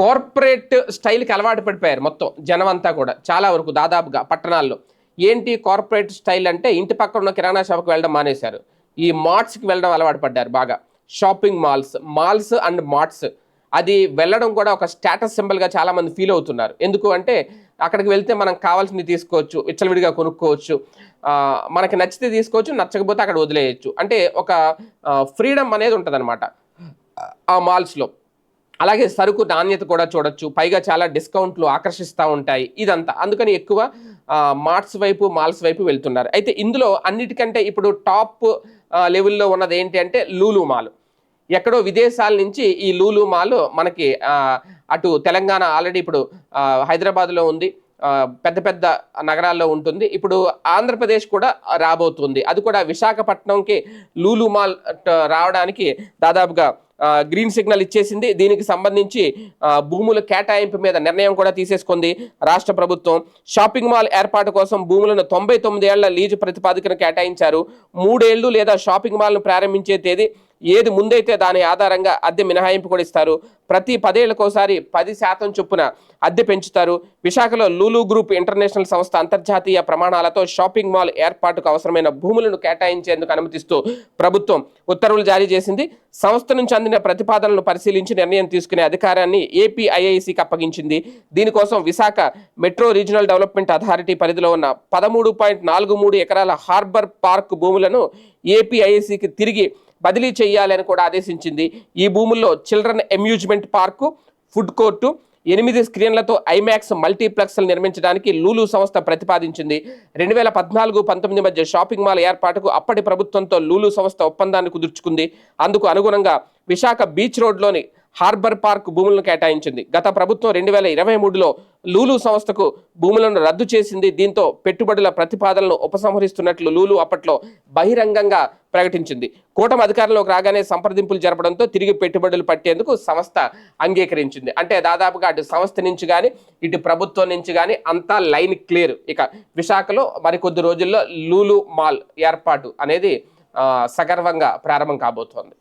Corporate స్టైల్కి అలవాటు పడిపోయారు మొత్తం జనం అంతా కూడా చాలా వరకు దాదాపుగా పట్టణాల్లో. ఏంటి కార్పొరేట్ స్టైల్ అంటే ఇంటి పక్కన ఉన్న కిరాణా షాప్కి వెళ్ళడం మానేశారు. ఈ మార్ట్స్కి వెళ్ళడం అలవాటు పడ్డారు బాగా. Shopping malls malls and marts. అది వెళ్ళడం కూడా ఒక స్టేటస్ సింబల్గా చాలామంది ఫీల్ అవుతున్నారు. ఎందుకు అంటే అక్కడికి వెళ్తే మనం కావాల్సింది తీసుకోవచ్చు విచ్చలవిడిగా కొనుక్కోవచ్చు మనకి నచ్చితే తీసుకోవచ్చు నచ్చకపోతే అక్కడ వదిలేయచ్చు. అంటే ఒక ఫ్రీడమ్ అనేది ఉంటుందన్నమాట. ఆ మాల్స్లో. అలాగే సరుకు నాణ్యత కూడా చూడొచ్చు. పైగా చాలా డిస్కౌంట్లు ఆకర్షిస్తూ ఉంటాయి. ఇదంతా. అందుకని ఎక్కువ మార్ట్స్ వైపు మాల్స్ వైపు వెళ్తున్నారు. అయితే ఇందులో అన్నిటికంటే ఇప్పుడు టాప్ లెవెల్లో ఉన్నది ఏంటి అంటే లూలు మాల్. ఎక్కడో విదేశాల నుంచి ఈ లూలు మాల్ మనకి అటు తెలంగాణ ఆల్రెడీ ఇప్పుడు హైదరాబాద్లో ఉంది. పెద్ద పెద్ద నగరాల్లో ఉంటుంది. ఇప్పుడు ఆంధ్రప్రదేశ్ కూడా రాబోతుంది. అది కూడా విశాఖపట్నంకి లూలు మాల్ రావడానికి దాదాపుగా గ్రీన్ సిగ్నల్ ఇచ్చేసింది. దీనికి సంబంధించి భూముల కేటాయింపు మీద నిర్ణయం కూడా తీసేసుకుంది రాష్ట్ర ప్రభుత్వం. షాపింగ్ మాల్ ఏర్పాటు కోసం భూములను తొంభై తొమ్మిది ఏళ్ళ లీజు ప్రతిపాదికను కేటాయించారు. మూడేళ్ళు లేదా షాపింగ్ మాల్ను ప్రారంభించే తేదీ ఏది ముందైతే దాని ఆధారంగా అద్దె మినహాయింపు కూడా ఇస్తారు. ప్రతి పదేళ్ళకోసారి పది శాతం చొప్పున అద్దె పెంచుతారు. విశాఖలో లూలు గ్రూప్ ఇంటర్నేషనల్ సంస్థ అంతర్జాతీయ ప్రమాణాలతో షాపింగ్ మాల్ ఏర్పాటుకు అవసరమైన భూములను కేటాయించేందుకు అనుమతిస్తూ ప్రభుత్వం ఉత్తర్వులు జారీ చేసింది. సంస్థ నుంచి అందిన ప్రతిపాదనలను పరిశీలించి నిర్ణయం తీసుకునే అధికారాన్ని ఏపీఐఐసికి అప్పగించింది. దీనికోసం Visakha metro regional development authority పరిధిలో ఉన్న పదమూడు పాయింట్ నాలుగు మూడు ఎకరాల హార్బర్ పార్క్ భూములను ఏపీఐఐసికి తిరిగి బదిలీ చేయాలని కూడా ఆదేశించింది. ఈ భూముల్లో children amusement park food court ఎనిమిది స్క్రీన్లతో ఐమాక్స్ మల్టీప్లెక్స్లు నిర్మించడానికి లూలు సంస్థ ప్రతిపాదించింది. రెండు వేల పద్నాలుగు పంతొమ్మిది మధ్య షాపింగ్ మాల్ ఏర్పాటుకు అప్పటి ప్రభుత్వంతో లూలు సంస్థ ఒప్పందాన్ని కుదుర్చుకుంది. అందుకు అనుగుణంగా విశాఖ బీచ్ రోడ్లోని హార్బర్ పార్క్ భూములను కేటాయించింది. గత ప్రభుత్వం రెండు వేల ఇరవై మూడులో లూలు సంస్థకు భూములను రద్దు చేసింది. దీంతో పెట్టుబడుల ప్రతిపాదనలను ఉపసంహరిస్తున్నట్లు లూలు అప్పట్లో బహిరంగంగా ప్రకటించింది. కూటమి అధికారంలోకి రాగానే సంప్రదింపులు జరపడంతో తిరిగి పెట్టుబడులు పట్టేందుకు సంస్థ అంగీకరించింది. అంటే దాదాపుగా అటు సంస్థ నుంచి కానీ ఇటు ప్రభుత్వం నుంచి కానీ అంతా లైన్ క్లియర్. ఇక విశాఖలో మరికొద్ది రోజుల్లో లూలు మాల్ ఏర్పాటు అనేది సగర్వంగా ప్రారంభం కాబోతోంది.